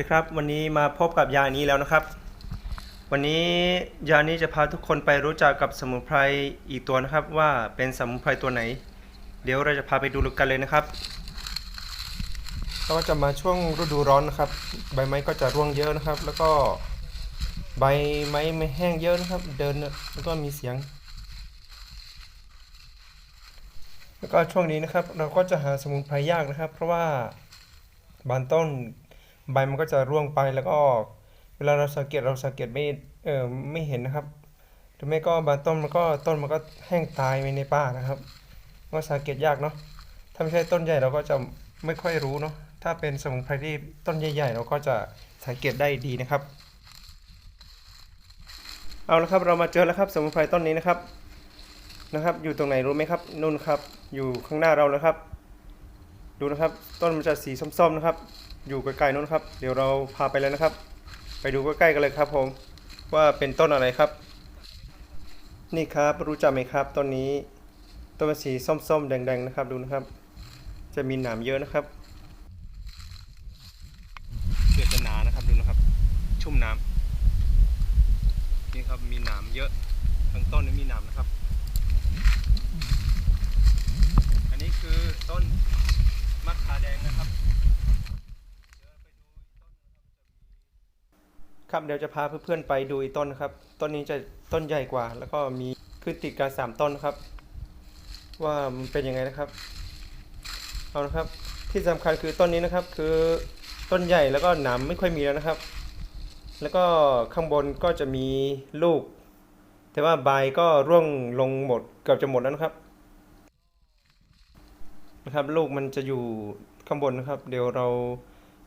ดีครับ วันนี้มาพบกับยานี้แล้วนะครับ วันนี้ยานี้จะพาทุกคนไปรู้จักกับสมุนไพรอีกตัวนะครับ ว่าเป็นสมุนไพรตัวไหน เดี๋ยวเราจะพาไปดูกันเลยนะครับก็จะมาช่วงฤดูร้อนนะครับ ใบไม้ก็จะร่วงเยอะนะครับ แล้วก็ใบไม้ไม่แห้งเยอะนะครับ เดินแล้วก็มีเสียง แล้วก็ช่วงนี้นะครับ เราก็จะหาสมุนไพรยากนะครับ เพราะว่าบางต้น ใบมันก็จะร่วงไปแล้วก็เวลาเราสังเกตเราสังเกตไม่เออไม่เห็นนะครับหรือไม่ก็บางต้นมันก็ต้นมันก็แห้งตายไปในป่านะครับก็สังเกตยากเนาะถ้าไม่ใช่ต้นใหญ่เราก็จะไม่ค่อยรู้เนาะถ้าเป็นสมุนไพรที่ต้นใหญ่ๆ เราก็จะสังเกตได้ดีนะครับ เอาละครับเรามาเจอแล้วครับสมุนไพรต้นนี้นะครับนะครับ อยู่ตรงไหนรู้ไหมครับนู่นครับ อยู่ข้างหน้าเราแล้วครับ ดูนะครับ ต้นมันจะสีส้มๆนะครับ อยู่ไกล้ๆนู้นครับ เดี๋ยวเราพาไปเลยนะครับ ไปดูใกล้ๆกันเลยครับผม ว่าเป็นต้นอะไรครับ นี่ครับรู้จักไหมครับต้นนี้ต้นมันสีส้มๆ แดงๆนะครับดูนะครับ จะมีหนามเยอะนะครับเกือบจะหนานะครับดูนะครับ ชุ่มน้ำนี่ครับมีหนามเยอะทั้งต้นนี้มีหนามนะครับ อันนี้คือต้นมะขาแดงนะครับ ครับเดี๋ยวจะพาเพื่อนๆไปดูอีกต้นครับต้นนี้จะต้นใหญ่กว่า แล้วก็มีขึ้นติดกันสามต้นครับ ว่ามันเป็นยังไงนะครับเอานะครับ ที่สำคัญคือต้นนี้นะครับ คือต้นใหญ่แล้วก็หนามไม่ค่อยมีแล้วนะครับ แล้วก็ข้างบนก็จะมีลูก แต่ว่าใบก็ร่วงลงหมดเกือบจะหมดแล้วนะครับนะครับ ลูกมันจะอยู่ข้างบนนะครับ เดี๋ยวเรา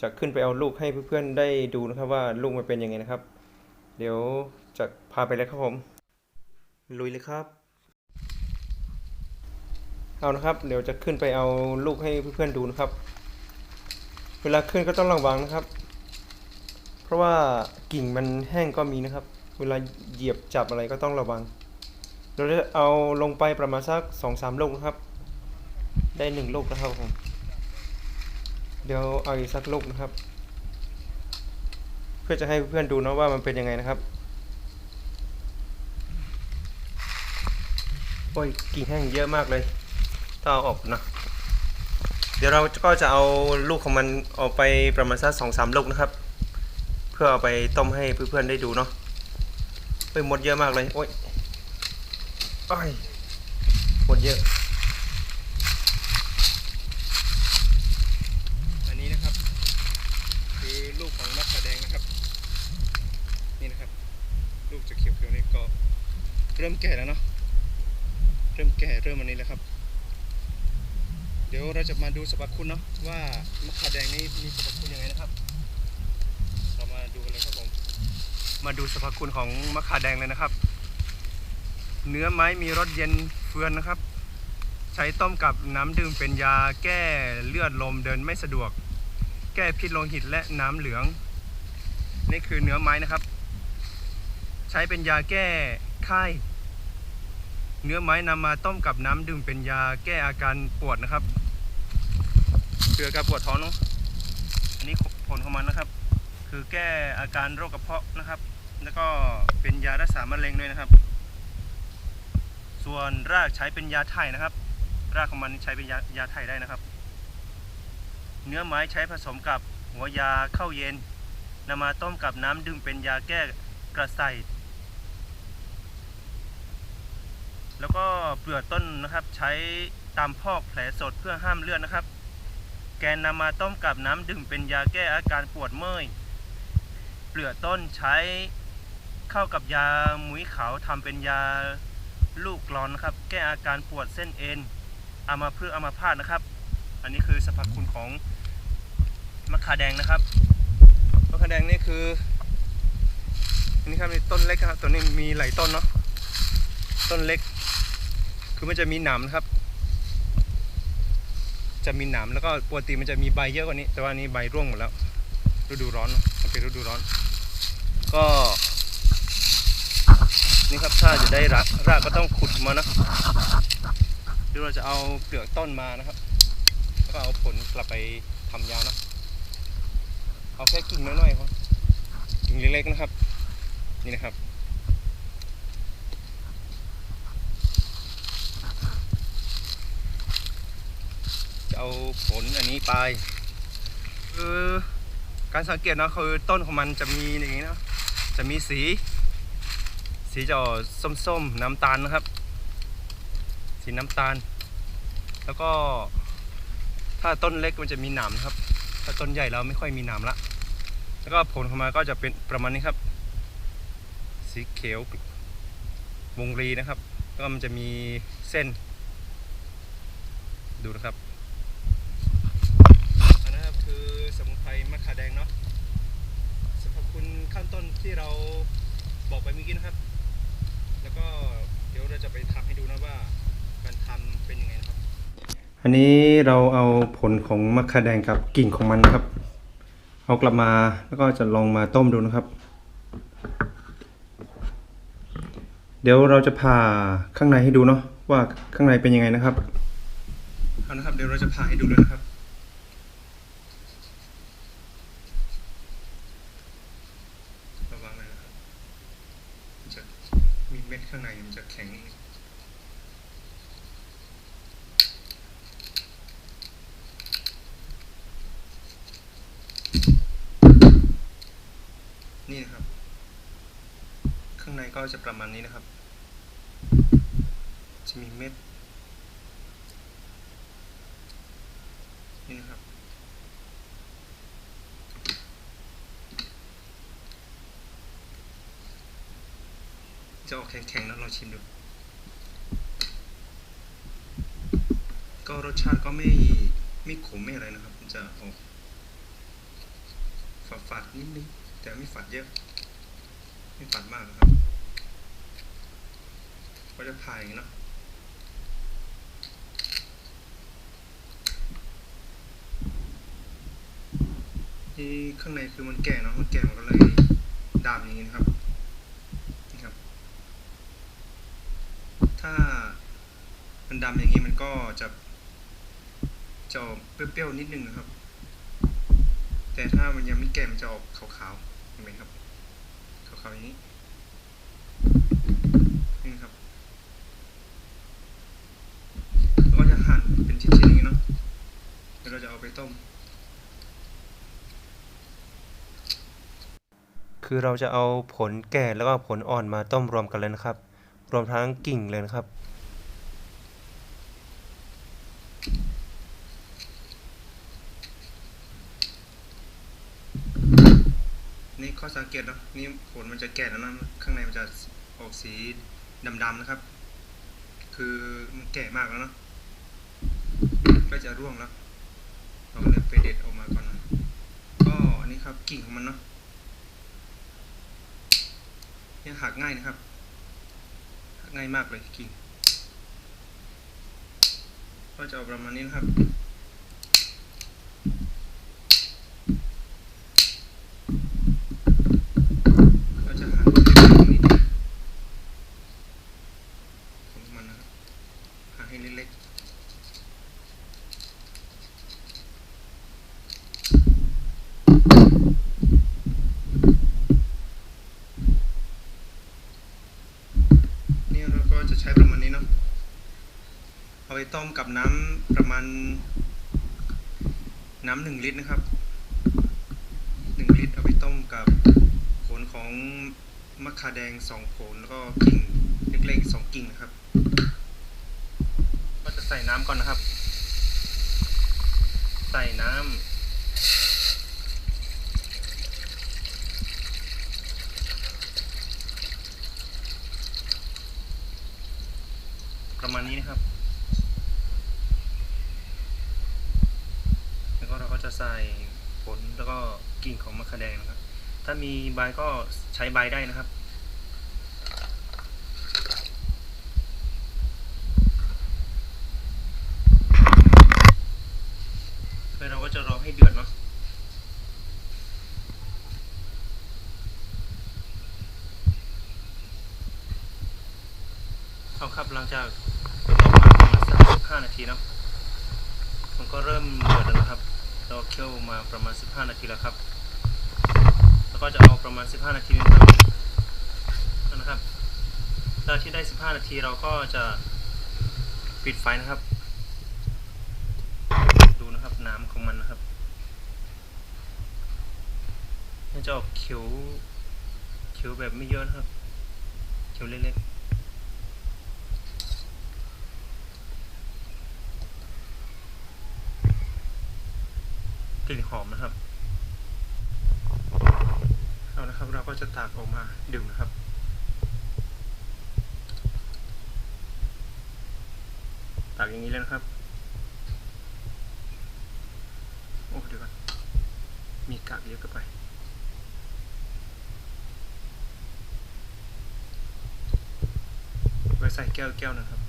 จะขึ้นไปเอาลูกให้เพื่อนๆได้ดูนะครับว่าลูกมันเป็นยังไงนะครับ เดี๋ยวจะพาไปเลยครับผม ลุยเลยครับ เอานะครับ เดี๋ยวจะขึ้นไปเอาลูกให้เพื่อนๆดูนะครับ เวลาขึ้นก็ต้องระวังนะครับ เพราะว่ากิ่งมันแห้งก็มีนะครับ เวลาเหยียบจับอะไรก็ต้องระวัง เราจะเอาลงไปประมาณสักสองสามลูกนะครับ ได้หนึ่งลูกนะครับผม เดี๋ยวเอาอีกสักลูกนะครับ เพื่อจะให้เพื่อนดูนะว่ามันเป็นยังไงนะครับโอ้ยกิ่งแห้งเยอะมากเลยต้องเอาออกนะเดี๋ยวเราก็จะเอาลูกของมันออกไปประมาณสักสองสามลูกนะครับ เพื่อเอาไปต้มให้เพื่อนๆได้ดูเนาะไปหมดเยอะมากเลยโอ้ยโอ้ยหมดเยอะ อันนี้นะครับ คือลูกของมะขามแดงนะครับ นี่นะครับ ลูกจะเขียวๆนี่ก็ เริ่มแก่แล้วเนาะเริ่มแก่เริ่มอันนี้แล้วครับ เดี๋ยวเราจะมาดูสรรพคุณเนาะว่ามะขามแดงนี่มีสรรพคุณยังไงนะครับ เรามาดูกันเลยครับผมมาดูสรรพคุณของมะขามแดงเลยนะครับ เนื้อไม้มีรสเย็นเฟือนนะครับ ใช้ต้มกับน้ำดื่มเป็นยาแก้เลือดลมเดินไม่สะดวก แก้พิษโลหิตและน้ำเหลือง นี่คือเนื้อไม้นะครับ ใช้เป็นยาแก้ไข้ เนื้อไม้นำมาต้มกับน้ำดื่มเป็นยาแก้อาการปวดนะครับคืออการปวดท้องเนาะอันนี้ผลของมันนะครับ คือแก้อาการโรคกระเพาะนะครับ แล้วก็เป็นยารักษามะเร็งด้วยนะครับ ส่วนรากใช้เป็นยาไทยนะครับ รากของมันใช้เป็นยายาไทยได้นะครับ เนื้อไม้ใช้ผสมกับหัวยาเข้าเย็นนำมาต้มกับน้ำดื่มเป็นยาแก้กระใส แล้วก็เปลือกต้นนะครับใช้ตามพอกแผลสดเพื่อห้ามเลือดนะครับ แกนนำมาต้มกับน้ำดื่มเป็นยาแก้อาการปวดเมื่อยเปลือกต้นใช้เข้ากับยาหมุ้ยขาวทำเป็นยาลูกกรอนนะครับ แก้อาการปวดเส้นเอ็นอามาเพื่ออามาพาดนะครับ อันนี้คือสรรพคุณของมะขาแดงนะครับมะขาแดงนี่คืออันนี้ครับต้นเล็กครับตัวนี้มีหลายต้นเนาะต้นเล็ก คือมันจะมีหนามนะครับ จะมีหนามแล้วก็ปกติมันจะมีใบเยอะกว่านี้ แต่ว่านี้ใบร่วงหมดแล้วฤดูร้อนเนอะมันเป็นฤดูร้อน ก็นี่ครับถ้าจะได้รากรากก็ต้องขุดมานะเดี๋ยวเราจะเอาเปลือกต้นมานะครับแล้วก็เอาผลกลับไปทำยานะเอาแค่กิ่งน้อยๆพอกิ่งเล็กๆนะครับ นี่นะครับ เอาผลอันนี้ไปคือการสังเกตเนาะคือต้นของมันจะมีอย่างนี้เนาะจะมีสี สีจะส้มๆน้ำตาลนะครับ สีน้ำตาล แล้วก็ถ้าต้นเล็กมันจะมีหนามนะครับ ถ้าต้นใหญ่แล้วไม่ค่อยมีหนามละ แล้วก็ผลของมันก็จะเป็นประมาณนี้ครับ สีเขียววงรีนะครับ แล้วก็มันจะมีเส้น ดูนะครับ อันนั้นครับคือสมุนไพรมะขาแด งเนาะสรรพคุณขั้นต้นที่เราบอกไปเมื่อกี้นะครับ แล้วก็เดี๋ยวเราจะไปทำให้ดูนะว่าการทำเป็นยังไงนะครับ อันนี้เราเอาผลของมะขาแดงกับกิ่งของมันนะครับ เอากลับมาแล้วก็จะลองมาต้มดูนะครับ เดี๋ยวเราจะผ่าข้างในให้ดูเนาะว่าข้างในเป็นยังไงนะครับเอานะครับเดี๋ยวเราจะผ่าให้ดูเลยนะครับระวังเลยนะครับมันจะมีเม็ดข้างในมันจะแข็งนิดนึงนี่นะครับ ข้างใน ก็จะประมาณนี้นะครับ จะมีเม็ดนี่นะครับ จะออกแข็งๆนะลองชิมดู ก็รสชาติก็ไม่ไม่ขมไม่อะไรนะครับ จะออกฝาดๆนิดนึงแต่ไม่ฝาดเยอะไม่ฝาดมากนะครับ ก็จะพายอย่างนี้เนาะที่ข้างในคือมันแก่เนาะมันแก่มันก็เลยดามอย่างนี้นะครับนี่ครับ ถ้ามันดำอย่างนี้มันก็จะจะออกเปรี้ยวๆนิดนึงนะครับ แต่ถ้ามันยังไม่แก่มันจะออกขาวๆเห็นไหมครับขาวๆอย่างนี้นะครับแล้วก็จะหั่นเป็นชิ้นๆอย่างนี้เนาะ เดี๋ยวเราจะเอาไปต้ม คือเราจะเอาผลแก่แล้วก็ผลอ่อนมาต้มรวมกันเลยนะครับ รวมทั้งกิ่งเลยนะครับ นี่ข้อสังเกตเนอะนี่ผลมันจะแก่แล้วนะข้างในมันจะออกสีดำๆนะครับ คือมันแก่มากแล้วเนาะก็จะร่วงแล้วเราก็เลย ไปเด็ดออกมาก่อนนะก็อันนี้ครับกิ่งของมันเนาะเนี่ยหักง่ายนะครับหักง่ายมากเลยกิ่ง ก็จะเอาประมาณนี้นะครับ ก็จะหั่นตรงนี้ของมันนะครับหั่นให้เล็กๆ นี่เราก็จะใช้ประมาณนี้เนาะ เอาไป ต้มกับน้ำประมาณ น้ำหนึ่งลิตรนะครับหนึ่งลิตรเอาไปต้มกับผลของมะขามแดงสองผลแล้วก็กิ่งเล็กๆสองกิ่งนะครับ ก็จะใส่น้ำก่อนนะครับ ใส่น้ำประมาณนี้นะครับ ระใส่ผลแล้วก็กิ่งของมะขามแดงนะครับ ถ้ามีใบก็ใช้ใบได้นะครับเราก็จะรอให้เดือดเนาะเอาครับหลังจากต้มมาประมาณสักห้านาทีเนาะมันก็เริ่มเดือดแล้วนะครับ เราเคี่ยวมาประมาณ 15 นาทีแล้วครับ แล้วก็จะเอาประมาณ 15 นาทีนะครับนะครับตอนที่ได้ 15 นาทีเราก็จะปิดไฟนะครับ ดูนะครับน้ำของมันนะครับมันจะออกเขียวเขียวแบบไม่เยอะนะครับ เขียวเล็กๆกลิ่ นะครับ เอานะครับเราก็จะตากออกมาดื่มนะครับตากอย่างนี้เลยนะครับ โอ้เดี๋ยวก่อนมีกากเยอะเกินไปไว้ใส่แก้วแก้วนะครับ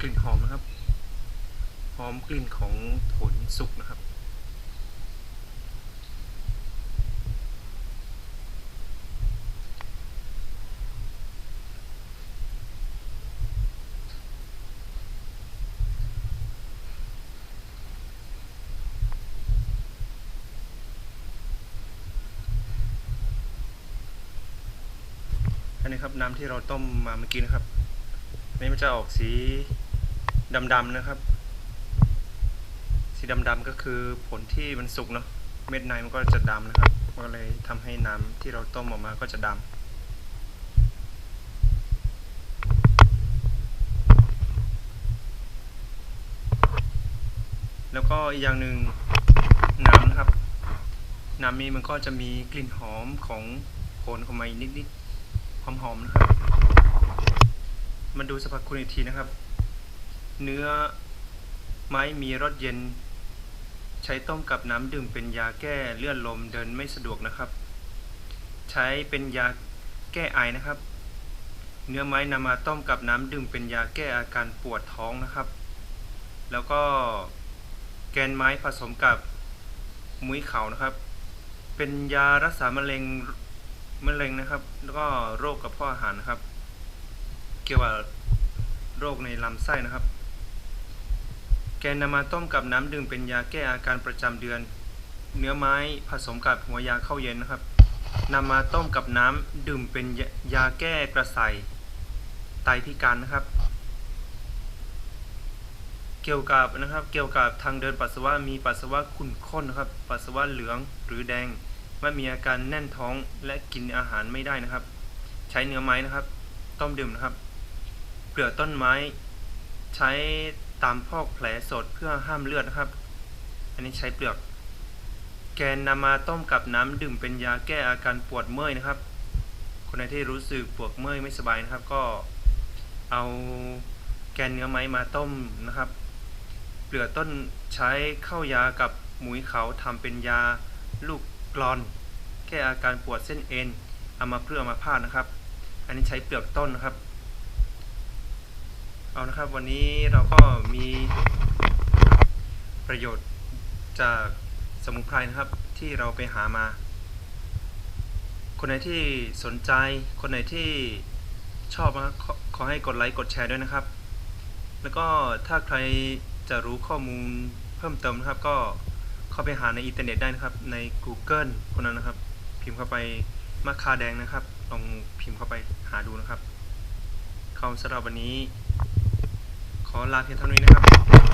กลิ่นหอมนะครับ หอมกลิ่นของผลสุกนะครับ อันนี้ครับน้ำที่เราต้มมาเมื่อกี้นะครับ อันนี้มันจะออกสีดำๆนะครับ สีดำๆก็คือผลที่มันสุกเนาะเม็ดในมันก็จะดำนะครับ ก็เลยทำให้น้ำที่เราต้มออกมาก็จะดำแล้วก็อีกอย่างหนึ่งน้ำนะครับ น้ำนี้มันก็จะมีกลิ่นหอมของผลของมันนิดๆหอมๆนะครับ มาดูสรรพคุณอีกทีนะครับ เนื้อไม้มีรสเย็น ใช้ต้มกับน้ำดื่มเป็นยาแก้เลื่อนลมเดินไม่สะดวกนะครับ ใช้เป็นยาแก้ไอนะครับ เนื้อไม้นำมาต้มกับน้ำดื่มเป็นยาแก้อาการปวดท้องนะครับ แล้วก็แกนไม้ผสมกับมุ้ยเขานะครับ เป็นยารักษามะเร็งมะเร็งนะครับ แล้วก็โรคกระเพาะอาหารนะครับ เกี่ยวกับโรคในลำไส้นะครับ แกนนำมาต้มกับน้ำดื่มเป็นยาแก้อาการประจำเดือน เนื้อไม้ผสมกับหัวยาเข้าเย็นนะครับนำมาต้มกับน้ำดื่มเป็นยายาแก้กระใสไตพิการนะครับ เกี่ยวกับนะครับ เกี่ยวกับทางเดินปัสสาวะมีปัสสาวะขุ่นข้นนะครับ ปัสสาวะเหลืองหรือแดงไม่มีอาการแน่นท้องและกินอาหารไม่ได้นะครับ ใช้เนื้อไม้นะครับ ต้มดื่มนะครับ เปลือกต้นไม้ ใช้ ตามพอกแผลสดเพื่อห้ามเลือดนะครับ อันนี้ใช้เปลือก แกนนำมาต้มกับน้ำดื่มเป็นยาแก้อาการปวดเมื่อยนะครับ คนไหนที่รู้สึกปวดเมื่อยไม่สบายนะครับ ก็เอาแกนเนื้อไม้มาต้มนะครับ เปลือกต้นใช้เข้ายากับหมุยเขาทำเป็นยาลูกกรอน แก้อาการปวดเส้นเอ็นเอามาเพื่อมาพาดนะครับ อันนี้ใช้เปลือกต้นนะครับ เอานะครับวันนี้เราก็มีประโยชน์จากสมุนไพรนะครับที่เราไปหามา คนไหนที่สนใจ คนไหนที่ชอบนะขอขอให้กดไลค์กดแชร์ด้วยนะครับ แล้วก็ถ้าใครจะรู้ข้อมูลเพิ่มเติมนะครับ ก็เข้าไปหาในอินเทอร์เน็ตได้นะครับ ใน Google คนนั้นนะครับ พิมพ์เข้าไปมะคาแดงนะครับ ลองพิมพ์เข้าไปหาดูนะครับคำสำหรับวันนี้ ขอลาเพียงเท่านี้นะครับ